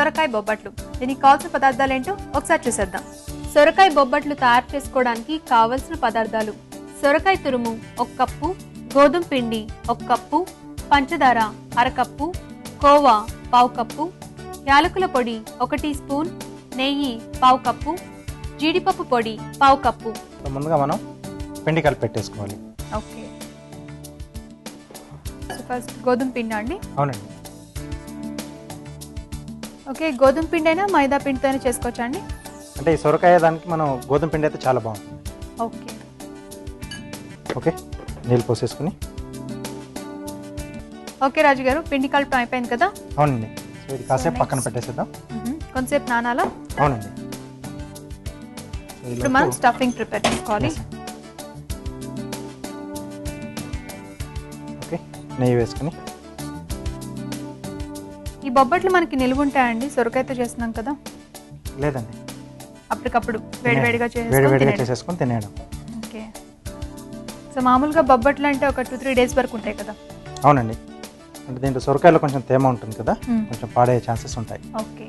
సొరకాయ బొబ్బట్లు. దీనికి కావాల్సిన పదార్థాలు ఏంటో ఒకసారి చూసేద్దాం. సొరకాయ బొబ్బట్లు తయారు చేసుకోవడానికి కావలసిన పదార్థాలు. సొరకాయ తురుము ఒక కప్పు. గోధుమ పిండి ఒక కప్పు. పంచదార అరకప్పు. కోవా పావు కప్పు. యాలకుల పొడి ఒక టీ స్పూన్. నెయ్యి పావు కప్పు. జీడిపప్పు పొడి పావు కప్పు. ముందుగా మనం పిండి కలిపి పెట్టేసుకోవాలి. ఓకే. ఫస్ట్ గోధుమ పిండి అండి. అవునండి. ఓకే గోధుమ పిండి అయినా మైదా పిండితోనే చేసుకోవచ్చా అండి? అంటే ఈ సొరకాయ దానికి మనం గోధుమ పిండి అయితే చాలా బాగుంటుంది. ఓకే. ఓకే నీళ్ళు పోసేసుకుని. ఓకే రాజు గారు పిండి కలపడం అయిపోయింది కదా? అవునండి. సో ఇది కాసేపు? పక్కన పెట్టేసేద్దాం. కొంతసేపు నానాలా? అవునండి. ఇప్పుడు మనం స్టఫింగ్ ప్రిపేర్ చేసుకోవాలి. ఓకే నెయ్యి వేసుకుని. ఈ బొబ్బట్లు మనకి నిలువ ఉంటాయండి సొరకాయతో చేస్తున్నాం కదా? లేదండి. అప్పటికప్పుడు వేడివేడిగా వేడి చేసుకొని వేడిగా తినేయడం. చేసేసుకొని తినేయడం. ఓకే. సో మామూలుగా బొబ్బట్లు అంటే ఒక టూ త్రీ డేస్ వరకు ఉంటాయి కదా? అవునండి. అంటే దీంట్లో సొరకాయలో కొంచెం తేమ ఉంటుంది కదా? మ్మ్. కొంచెం పాడయ్యే ఛాన్సెస్ ఉంటాయి. ఓకే.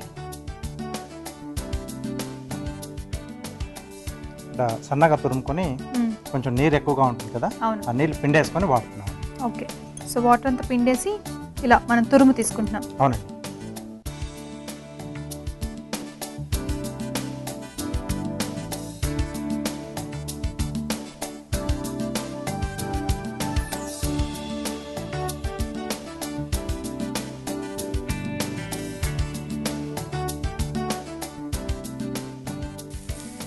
ఇలా సన్నగా తురుముకొని మ్మ్. కొంచెం నీరు ఎక్కువగా ఉంటుంది కదా? అవును. ఆ నీళ్ళు పిండేసుకొని వాడుతున్నాం. ఓకే. సో వాటర్ అంతా పిండేసి ఇలా మనం తురుము తీసుకుంటున్నాం. అవునండి.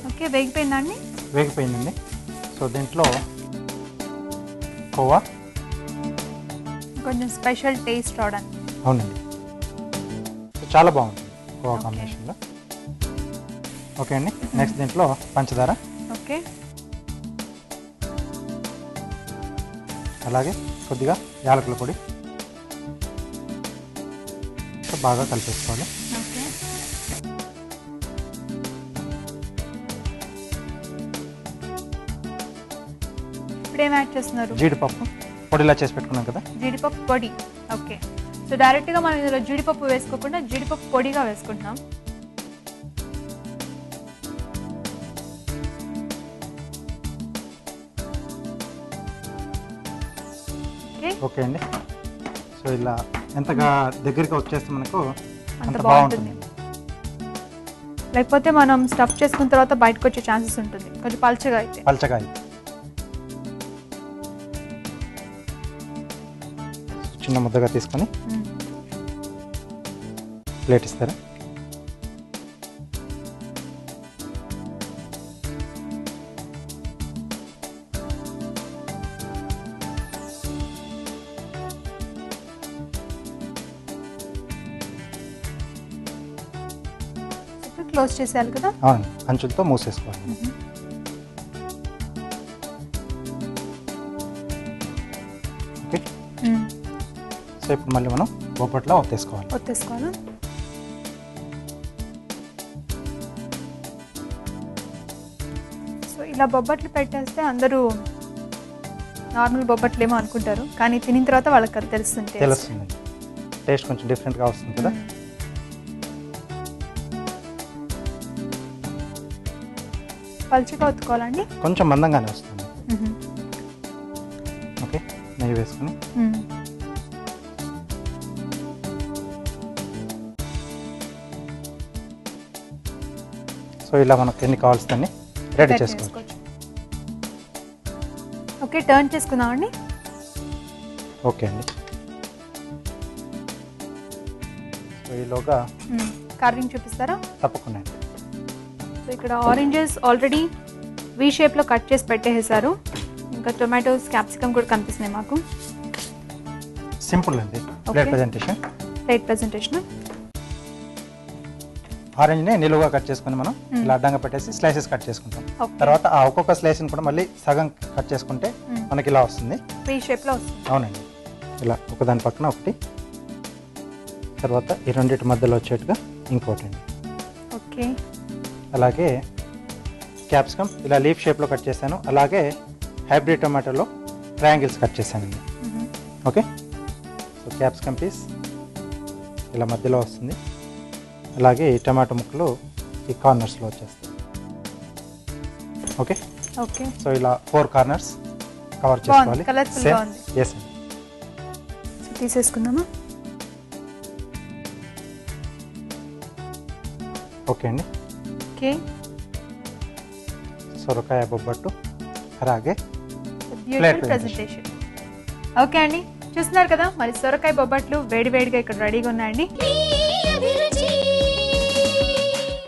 ఓకే వేగిపోయిందా అండి? వేగిపోయిందండి. సో దీంట్లో కోవా కొంచెం స్పెషల్ టేస్ట్ రావడానికి. అవునండి. చాలా బాగుంటుంది కోవా. కాంబినేషన్లో. ఓకే అండి. నెక్స్ట్ దీంట్లో పంచదార. ఓకే. అలాగే కొద్దిగా యాలకుల పొడి. బాగా కలిపేసుకోవాలి. ఇప్పుడు ఏం యాడ్ చేస్తున్నారు? జీడిపప్పు. పొడిలా చేసి పెట్టుకున్నాం కదా? జీడిపప్పు పొడి. ఓకే. సో డైరెక్ట్గా మనం ఇందులో జీడిపప్పు వేసుకోకుండా జీడిపప్పు పొడిగా వేసుకుంటున్నాం. ఓకే? అండి. సో ఇలా ఎంతగా దగ్గరికి వచ్చేస్తే మనకు అంత బాగుంటుంది. లేకపోతే మనం స్టఫ్ చేసుకున్న తర్వాత బయటకు వచ్చే ఛాన్సెస్ ఉంటుంది. కొంచెం పల్చగా అయితే. పల్చగా ఇది. చిన్న ముద్దగా తీసుకొని. ప్లేట్ ఇస్తారా క్లోజ్ చేసేయాలి కదా అంచులతో మూసేసుకోవాలి ఓకే. సో ఇప్పుడు మళ్ళీ మనం బొబ్బట్లో ఒత్తేసుకోవాలి. ఒత్తేసుకోవాలా? సో ఇలా బొబ్బట్లు పెట్టేస్తే అందరూ నార్మల్ బొబ్బట్లు ఏమో అనుకుంటారు. కానీ తినిన తర్వాత వాళ్ళకి అది తెలుస్తుంది. తెలుస్తుంది. టేస్ట్ కొంచెం డిఫరెంట్గా వస్తుంది కదా. పలుచగా ఒత్తుకోవాలండి. కొంచెం మందంగానే వస్తుంది. ఓకే. నెయ్యి వేసుకుని. సో ఇలా మనకు ఎన్ని కావాల్సిందని రెడీ చేసుకోవచ్చు. ఓకే టర్న్ చేసుకుందామండి ఓకే అండి. సో ఈలోగా కార్వింగ్ చూపిస్తారా? తప్పకుండా అండి. సో ఇక్కడ ఆరెంజెస్ ఆల్రెడీ వీ షేప్లో కట్ చేసి పెట్టేసారు. ఇంకా టొమాటోస్ క్యాప్సికమ్ కూడా కనిపిస్తున్నాయి మాకు. సింపుల్ అండి. ప్లేట్. ప్రజెంటేషన్ ప్లేట్ ప్రజెంటేషన్ ఆరెంజ్ని నిలువుగా కట్ చేసుకుని మనం. ఇలా అడ్డంగా పెట్టేసి స్లైసెస్ కట్ చేసుకుంటాం. తర్వాత ఆ ఒక్కొక్క స్లైస్ని కూడా మళ్ళీ సగం కట్ చేసుకుంటే. మనకి ఇలా వస్తుంది. అవునండి. ఇలా ఒకదాని పక్కన ఒకటి తర్వాత ఈ రెండింటి మధ్యలో వచ్చేట్టుగా ఇంకోటి అండి. ఓకే. అలాగే క్యాప్సికమ్ ఇలా లీఫ్ షేప్లో కట్ చేశాను. అలాగే హైబ్రిడ్ టొమాటోలో ట్రయాంగిల్స్ కట్ చేశానండి ఓకే? సో క్యాప్సికమ్ పీస్ ఇలా మధ్యలో వస్తుంది. అలాగే ఈ టమాటో ముక్కలు ఈ కార్నర్స్లో వచ్చేస్తాయి. ఓకే ఓకే సో ఇలా ఫోర్ కార్నర్స్ కవర్ చేసుకోవాలి. ఎస్ తీసేసుకుందామా? ఓకే అండి. ఓకే సొరకాయ బొబ్బట్టు అలాగే. ప్రెజెంటేషన్ ఓకే అండి. చూస్తున్నారు కదా మరి సొరకాయ బొబ్బట్లు వేడివేడిగా ఇక్కడ రెడీగా ఉన్నాయండి.